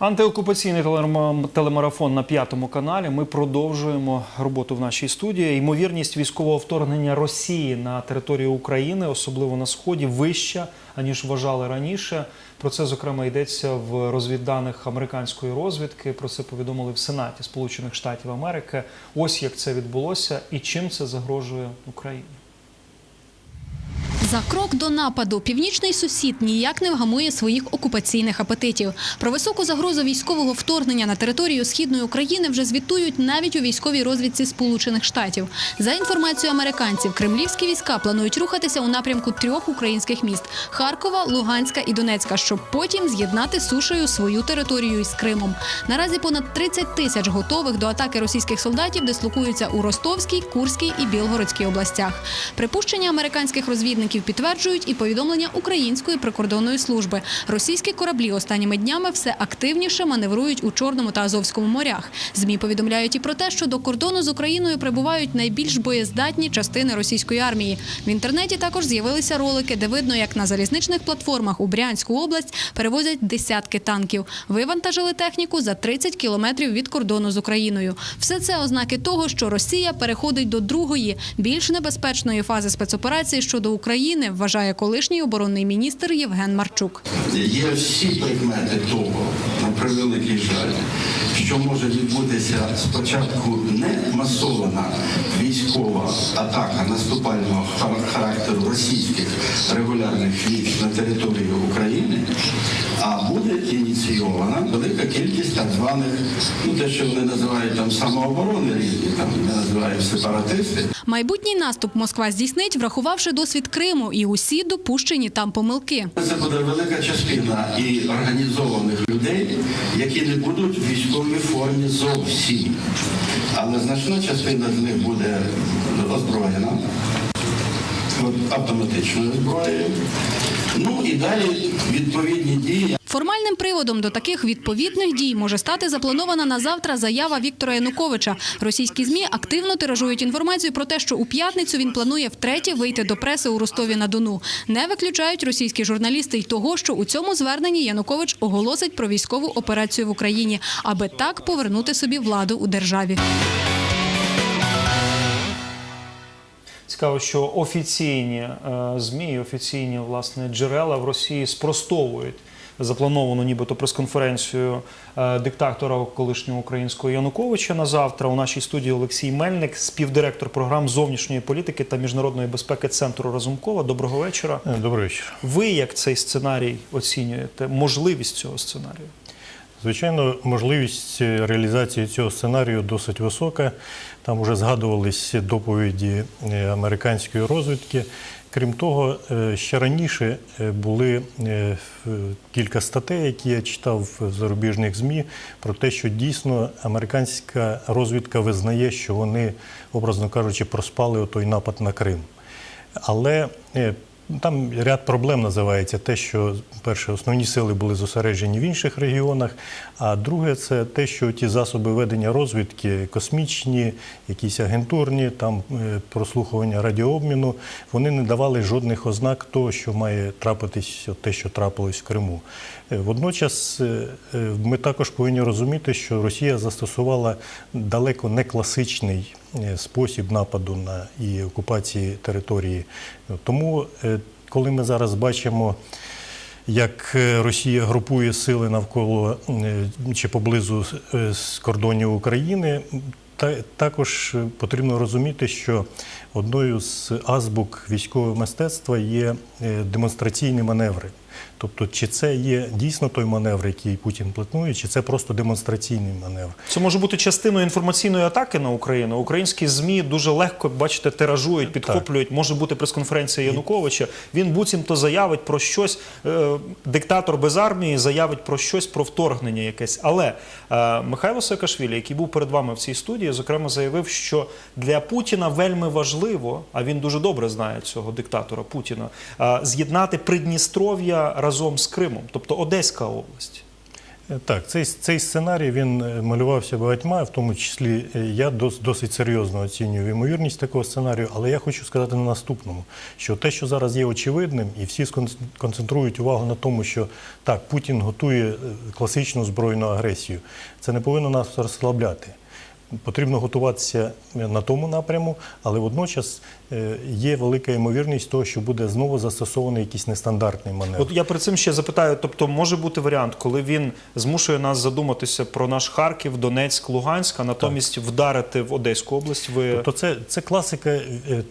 Антиокупаційний телемарафон на п'ятому каналі. Ми продовжуємо роботу в нашій студії. Ймовірність військового вторгнення Росії на територію України, особливо на сході, вища аніж вважали раніше. Про це зокрема йдеться в розвідданих американської розвідки. Про це повідомили в Сенаті Сполучених Штатів Америки. Ось як це відбулося і чим це загрожує Україні. За крок до нападу північний сусід ніяк не вгамує своїх окупаційних апетитів. Про високу загрозу військового вторгнення на територію східної України вже звітують навіть у військовій розвідці Сполучених Штатів. За інформацією американців, кремлівські війська планують рухатися у напрямку трьох українських міст Харкова, Луганська і Донецька, щоб потім з'єднати сушею свою територію із Кримом. Наразі понад 30 тисяч готових до атаки російських солдатів дислокуються у Ростовській, Курській і Білгородській областях. Припущення американських розвідників підтверджують і повідомлення української прикордонної служби. Російські кораблі останніми днями все активніше маневрують у Чорному та Азовському морях. Змі повідомляють і про те, що до кордону з Україною прибувають найбільш боєздатні частини російської армії. В інтернеті також з'явилися ролики, де видно, як на залізничних платформах у Брянську область перевозять десятки танків. Вивантажили техніку за 30 кілометрів від кордону з Україною. Все це ознаки того, що Росія переходить до другої, більш небезпечної фази спецоперації щодо України, вважає колишній оборонний міністр Євген Марчук. Є всі прикмети того, на превеликий жаль, що може відбутися спочатку не масована військова атака наступального хар- характеру російських регулярних військ на територію України, а буде ініційована велика кількість так званих, ну те, що вони називають там самооборони різні, там ми називаємо сепаратисти. Майбутній наступ Москва здійснить, врахувавши досвід Криму і усі допущені там помилки. Це буде велика частина і організованих людей, які не будуть в військовій формі зовсім. Але значна частина з них буде озброєна автоматичною зброєю. Ну і далі відповідні дії. Формальним приводом до таких відповідних дій може стати запланована на завтра заява Віктора Януковича. Російські змі активно тиражують інформацію про те, що у п'ятницю він планує втретє вийти до преси у Ростові на Дону. Не виключають російські журналісти й того, що у цьому зверненні Янукович оголосить про військову операцію в Україні, аби так повернути собі владу у державі. Цікаво, що офіційні е, змі, офіційні власне джерела в Росії спростовують заплановану нібито прес-конференцію е, диктатора колишнього українського Януковича на завтра. У нашій студії Олексій Мельник, співдиректор програм зовнішньої політики та міжнародної безпеки Центру Разумкова. Доброго вечора. Добрий вечір. Ви як цей сценарій оцінюєте? Можливість цього сценарію? Звичайно, можливість реалізації цього сценарію досить висока. Там вже згадувались доповіді е, американської розвідки. Крім того, е, ще раніше е, були е, кілька статей, які я читав в зарубіжних ЗМІ, про те, що дійсно американська розвідка визнає, що вони, образно кажучи, проспали той напад на Крим. Але там ряд проблем називається те, що перше, основні сили були зосереджені в інших регіонах. А друге, це те, що ті засоби ведення розвідки, космічні, якісь агентурні, там е, прослухування радіообміну, вони не давали жодних ознак того, що має трапитись те, що трапилось в Криму. Е, Водночас е, ми також повинні розуміти, що Росія застосувала далеко не класичний спосіб нападу на і окупації території. Тому, е, коли ми зараз бачимо, як е, Росія групує сили навколо е, чи поблизу е, з кордонів України, та також е, потрібно розуміти, що одною з азбук військового мистецтва є е, демонстраційні маневри. Тобто, чи це є дійсно той маневр, який Путін планує, чи це просто демонстраційний маневр. Це може бути частиною інформаційної атаки на Україну. Українські змі дуже легко, бачите, тиражують, підхоплюють. Може бути прес-конференція Януковича. Він буцімто заявить про щось. е, Диктатор без армії заявить про щось про вторгнення якесь. Але е, Михайло Саакашвілі, який був перед вами в цій студії, зокрема заявив, що для Путіна вельми важливо, а він дуже добре знає цього диктатора Путіна, е, з'єднати Придністров'я разом з Кримом, тобто Одеська область. Так, цей, цей сценарій він е, малювався багатьма, в тому числі е, я дос, досить серйозно оцінюю ймовірність такого сценарію, але я хочу сказати на наступному, що те, що зараз є очевидним, і всі концентрують увагу на тому, що так, Путін готує е, класичну збройну агресію, це не повинно нас розслабляти. Потрібно готуватися на тому напряму, але водночас е, є велика ймовірність того, що буде знову застосований якийсь нестандартний маневр. От я перед цим ще запитаю: тобто, може бути варіант, коли він змушує нас задуматися про наш Харків, Донецьк, Луганськ, а натомість вдарити в Одеську область. Ви Тобто це, це класика е,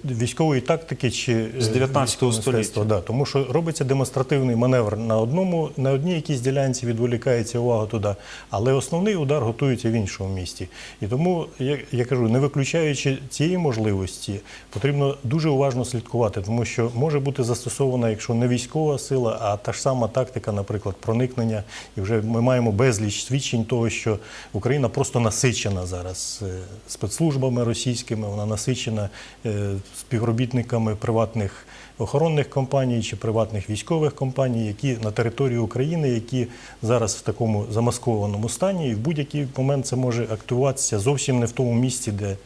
військової тактики чи З е, 19 століття. Да, тому що робиться демонстративний маневр на одному, на одній якійсь ділянці відволікається увага туди, але основний удар готується в іншому місті. І тому я, я кажу, не виключаючи цієї можливості, потрібно дуже уважно слідкувати, тому що може бути застосована, якщо не військова сила, а та ж сама тактика, наприклад, проникнення. І вже ми маємо безліч свідчень того, що Україна просто насичена зараз е, спецслужбами російськими, вона насичена е, співробітниками приватних охоронних компаній чи приватних військових компаній, які на території України, які зараз в такому замаскованому стані, і в будь-який момент це може активуватися зовсім не в тому місці, де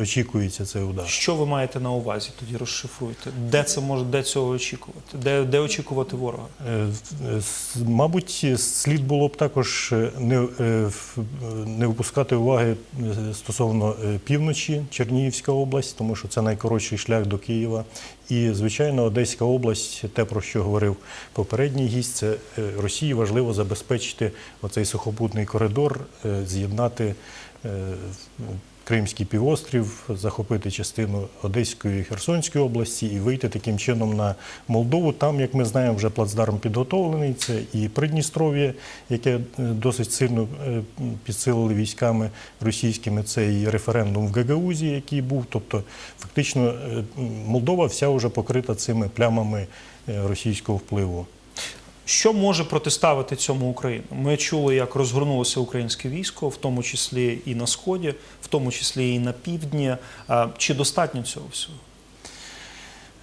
очікується цей удар. що ви маєте на увазі? Тоді розшифруйте, де це може, де цього очікувати, де, де очікувати ворога? Е, Мабуть, слід було б також е, не, е, не випускати уваги е, стосовно е, півночі Чернігівська область, тому що це найкоротший шлях до Києва. І, звичайно, Одеська область, те, про що говорив попередній гість, це е, Росії важливо забезпечити оцей сухопутний коридор, е, з'єднати е, Кримський півострів, захопити частину Одеської і Херсонської області і вийти таким чином на Молдову. Там, як ми знаємо, вже плацдарм підготовлений. Це і Придністров'я, яке е, досить сильно е, підсилили військами російськими. Це і референдум в Гагаузі, який був. Тобто, фактично, е, Молдова вся вже покрита цими плямами російського впливу. Що може протиставити цьому Україну? Ми чули, як розгорнулося українське військо, в тому числі і на сході, в тому числі і на півдні. Чи достатньо цього всього?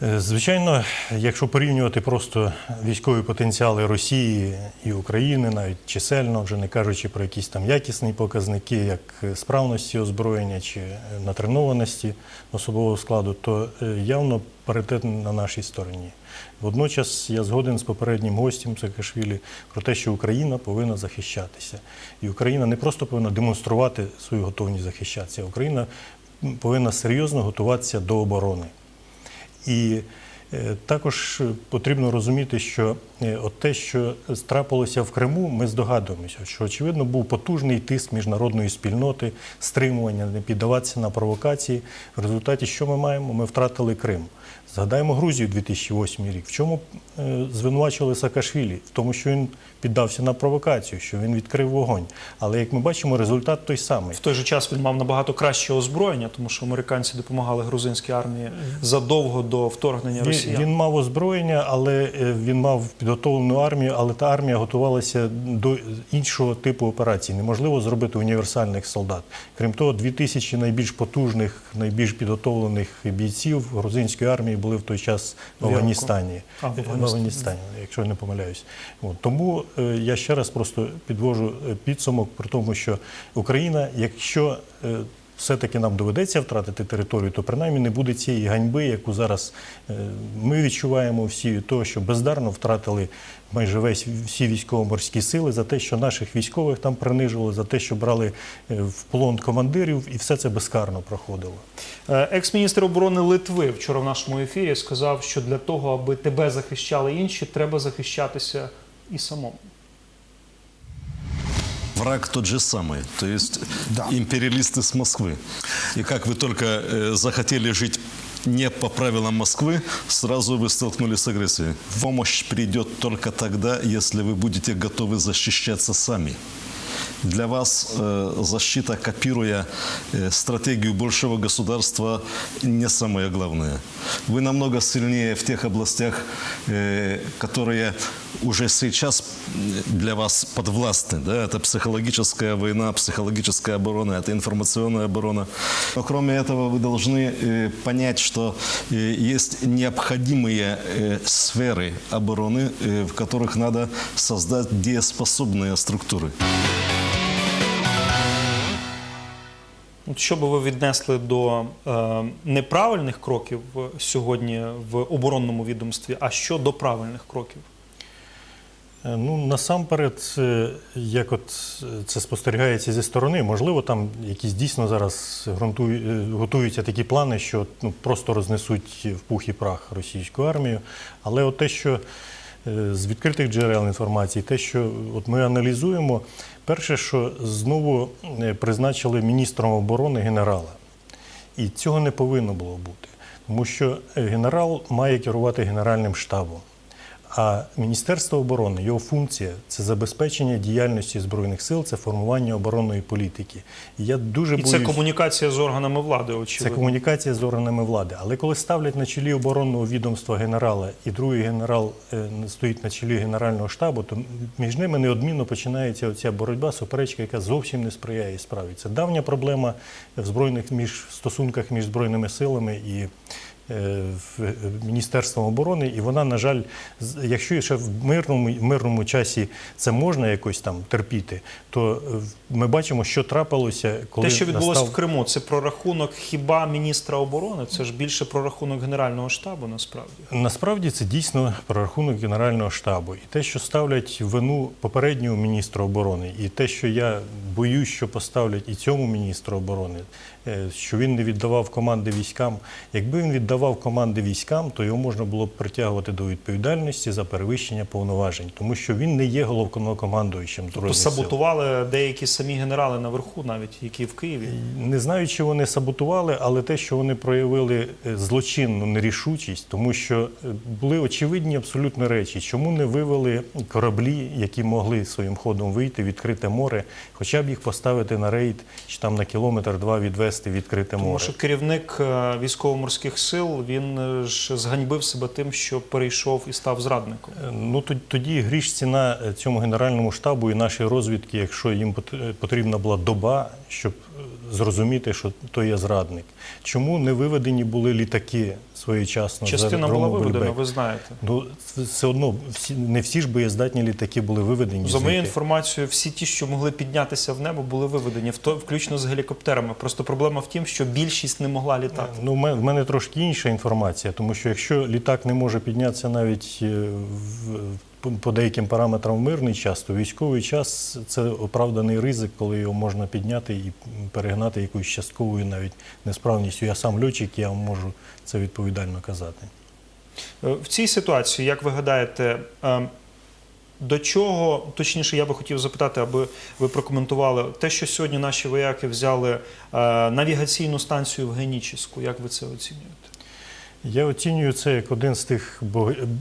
Е, Звичайно, якщо порівнювати просто військові потенціали Росії і України, навіть чисельно, вже не кажучи про якісь там якісні показники, як справності озброєння чи натренованості особового складу, то е, явно паритет на нашій стороні. Водночас я згоден з попереднім гостем Саакашвілі про те, що Україна повинна захищатися. І Україна не просто повинна демонструвати свою готовність захищатися, а Україна повинна серйозно готуватися до оборони. І е, також потрібно розуміти, що е, от те, що трапилося в Криму, ми здогадуємося, що очевидно був потужний тиск міжнародної спільноти, стримування, не піддаватися на провокації. В результаті що ми маємо? Ми втратили Крим. Згадаємо Грузію 2008 рік. В чому е, звинувачували Саакашвілі? В тому, що він піддався на провокацію, що він відкрив вогонь. Але як ми бачимо, результат той самий. В той же час він мав набагато краще озброєння, тому що американці допомагали грузинській армії задовго до вторгнення Він, він мав озброєння, але е, він мав підготовлену армію, але та армія готувалася до іншого типу операцій. Неможливо зробити універсальних солдат. Крім того, дві тисячі найбільш потужних, найбільш підготовлених бійців грузинської армії були в той час в Афганістані. А, в Афганістані. В Афганістані, якщо я не помиляюсь. От, тому е, я ще раз просто підвожу е, підсумок про тому, що Україна, якщо е, все-таки нам доведеться втратити територію, то принаймні не буде цієї ганьби, яку зараз е, ми відчуваємо всі того, що бездарно втратили майже весь всі військово-морські сили за те, що наших військових там принижували, за те, що брали е, в полон командирів, і все це безкарно проходило. Е, Екс-міністр оборони Литви вчора в нашому ефірі сказав, що для того, аби тебе захищали інші, треба захищатися і самому Враг тот же самый, то есть империалисты с Москвы. И как вы только э, захотели жить не по правилам Москвы, сразу вы столкнулись с агрессией. Помощь придет только тогда, если вы будете готовы защищаться сами. Для вас э, защита, копируя э, стратегию большого государства, не самое главное. Вы намного сильнее в тех областях, э, которые уже сейчас для вас подвластны. Да? Это психологическая война, психологическая оборона, это информационная оборона. Но кроме этого вы должны э, понять, что э, есть необходимые э, сферы обороны, э, в которых надо создать дееспособные структуры. Що би ви віднесли до е, неправильних кроків сьогодні в оборонному відомстві, а що до правильних кроків? Е, Ну, насамперед, як от це спостерігається зі сторони, можливо, там якісь дійсно зараз е, готуються такі плани, що ну, просто рознесуть в пух і прах російську армію. Але от те, що е, з відкритих джерел інформації, те, що от ми аналізуємо, перше, що знову е, призначили міністром оборони генерала. І цього не повинно було бути, тому що е, генерал має керувати Генеральним штабом. А Міністерство оборони, його функція це забезпечення діяльності Збройних сил, це формування оборонної політики. І я дуже І це боюсь, комунікація з органами влади, це комунікація з органами влади. Але коли ставлять на чолі оборонного відомства генерала, і другий генерал е, стоїть на чолі Генерального штабу, то між ними неодмінно починається оця боротьба, суперечка, яка зовсім не сприяє справі. Це давня проблема в збройних між стосунках між збройними силами і. Е, в- е, Міністерством оборони, і вона, на жаль, якщо ще в мирному, мирному часі це можна якось там терпіти, то е, ми бачимо, що трапилося, коли Те, що відбулося настав... в Криму, це прорахунок хіба міністра оборони? Це ж більше прорахунок Генерального штабу, насправді. Насправді це дійсно прорахунок Генерального штабу. І те, що ставлять вину попереднього міністра оборони, і те, що я боюсь, що поставлять і цьому міністру оборони, що він не віддавав команди військам. Якби він віддавав команди військам, то його можна було б притягувати до відповідальності за перевищення повноважень, тому що він не є головнокомандуючим Тобто саботували деякі самі генерали наверху, навіть які в Києві. Не знаю, чи вони саботували, але те, що вони проявили е, злочинну нерішучість, тому що е, були очевидні абсолютно речі. Чому не вивели кораблі, які могли своїм ходом вийти відкрите море, хоча б їх поставити на рейд, чи там на кілометр-два відвести в відкрите Тому що керівник е, військово-морських сил він е, ж зганьбив себе тим, що перейшов і став зрадником. Е, Ну тоді гріш ціна цьому генеральному штабу і нашій розвідки, якщо їм потрібна була доба, щоб зрозуміти, що то є зрадник. Чому не виведені були літаки своєчасно? Частина була виведена, ви знаєте. Ну все одно всі не всі ж боєздатні літаки були виведені. За моєю інформацією, всі ті, що могли піднятися в небо, були виведені, то- включно з гелікоптерами. Просто проблема в тім, що більшість не могла літати. Ну, в мене- трошки інша інформація, тому що якщо літак не може піднятися навіть е, в, по- деяким параметрам в мирний час, то військовий час це оправданий ризик, коли його можна підняти і перегнати якоюсь частковою навіть несправністю. Я сам льотчик, я можу це відповідально казати. Е, В цій ситуації, як ви гадаєте, е, до чого, точніше, я би хотів запитати, аби ви прокоментували те, що сьогодні наші вояки взяли е, навігаційну станцію в Генічіську. Як ви це оцінюєте? Я оцінюю це як один з тих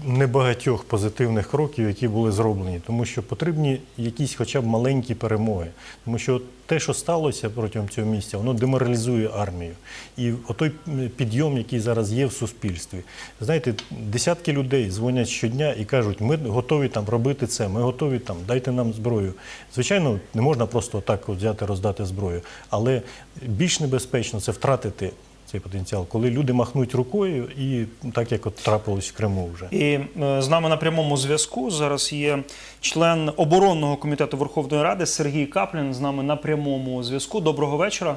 небагатьох позитивних кроків, які були зроблені, тому що потрібні якісь хоча б маленькі перемоги. Тому що те, що сталося протягом цього місця, воно деморалізує армію. І отой підйом, який зараз є в суспільстві, знаєте, десятки людей дзвонять щодня і кажуть, ми готові там робити це, ми готові там, дайте нам зброю. Звичайно, не можна просто так взяти, роздати зброю, але більш небезпечно це втратити цей потенціал, коли люди махнуть рукою, і так як от трапилось в Криму вже. І е, з нами на прямому зв'язку зараз є член оборонного комітету Верховної Ради Сергій Каплін. З нами на прямому зв'язку. Доброго вечора.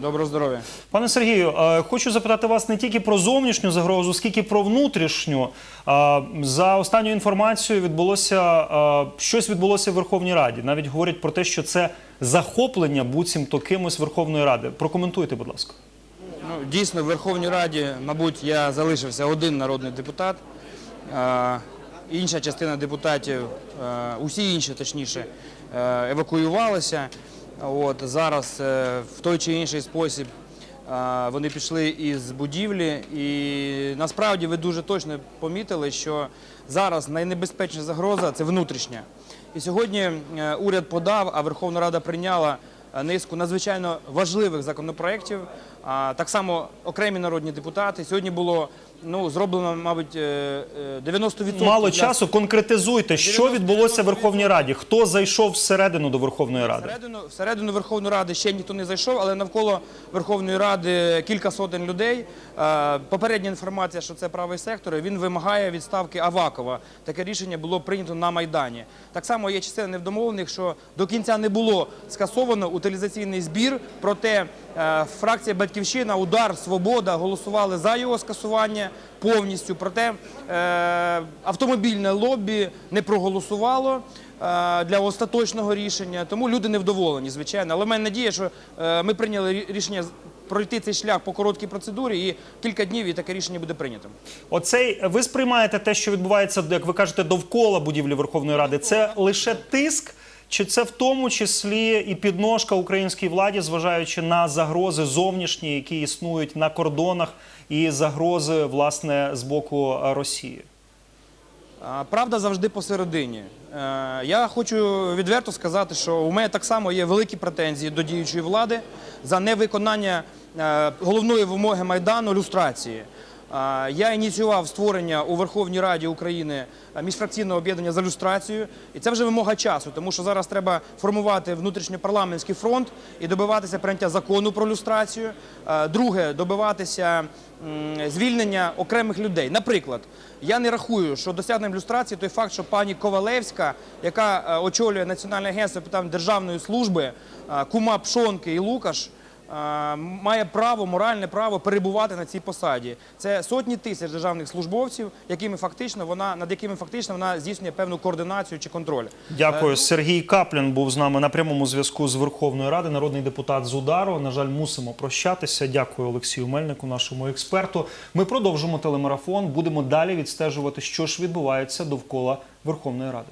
Доброго здоров'я. Пане Сергію, е, хочу запитати вас не тільки про зовнішню загрозу, скільки про внутрішню. Е, За останньою інформацією відбулося щось відбулося в Верховній Раді. Навіть говорять про те, що це захоплення буцімто кимось Верховної Ради. Прокоментуйте, будь ласка. Ну, дійсно, в Верховній Раді, мабуть, я залишився один народний депутат. Інша частина депутатів, усі інші, точніше, евакуювалися. Зараз е, в той чи інший спосіб вони пішли із будівлі. І насправді ви дуже точно помітили, що зараз найнебезпечніша загроза це внутрішня. І сьогодні е, уряд подав, а Верховна Рада прийняла е, низку надзвичайно важливих законопроєктів. Так само окремі народні депутати. Сьогодні було ну, зроблено, мабуть, е, е, 90% Мало для- часу. Конкретизуйте, що відбулося в Верховній Раді. Хто зайшов всередину до Верховної Ради? Всередину, всередину Верховної Ради ще ніхто не зайшов, але навколо Верховної Ради кілька сотень людей. Е, Попередня інформація, що це правий сектор, він вимагає відставки Авакова. Таке рішення було прийнято на Майдані. Так само є частина невдомовлених, що до кінця не було скасовано утилізаційний збір. Проте е, фракція Батьківщина, Удар, Свобода голосували за його скасування повністю. Проте е, автомобільне лобі не проголосувало е, для остаточного рішення. Тому люди невдоволені, звичайно. Але в мене надія, що е, ми прийняли рішення пройти цей шлях по короткій процедурі, і кілька днів і таке рішення буде прийнято. Оцей ви сприймаєте те, що відбувається, як ви кажете, довкола будівлі Верховної Ради. Це лише тиск, чи це в тому числі і підножка українській владі, зважаючи на загрози зовнішні, які існують на кордонах, і загрози власне з боку Росії? Правда завжди посередині. Е, Я хочу відверто сказати, що у мене так само є великі претензії до діючої влади за невиконання е, головної вимоги Майдану люстрації. Я ініціював створення у Верховній Раді України е, міжфракційного об'єднання за люстрацію, і це вже вимога часу, тому що зараз треба формувати внутрішньопарламентський фронт і добиватися прийняття закону про люстрацію. Е, Друге, добиватися звільнення окремих людей. Наприклад, я не рахую, що досягненням люстрації той факт, що пані Ковалевська, яка е, очолює Національне агентство державної служби, кума Пшонки і Лукаш. Е, Має право, моральне право перебувати на цій посаді. Це сотні тисяч державних службовців, якими фактично вона над якими фактично вона здійснює певну координацію чи контроль. Дякую. Сергій Каплін був з нами на прямому зв'язку з Верховної Ради, народний депутат з удару. На жаль, мусимо прощатися. Дякую Олексію Мельнику, нашому експерту. Ми продовжимо телемарафон. Будемо далі відстежувати, що ж відбувається довкола Верховної Ради.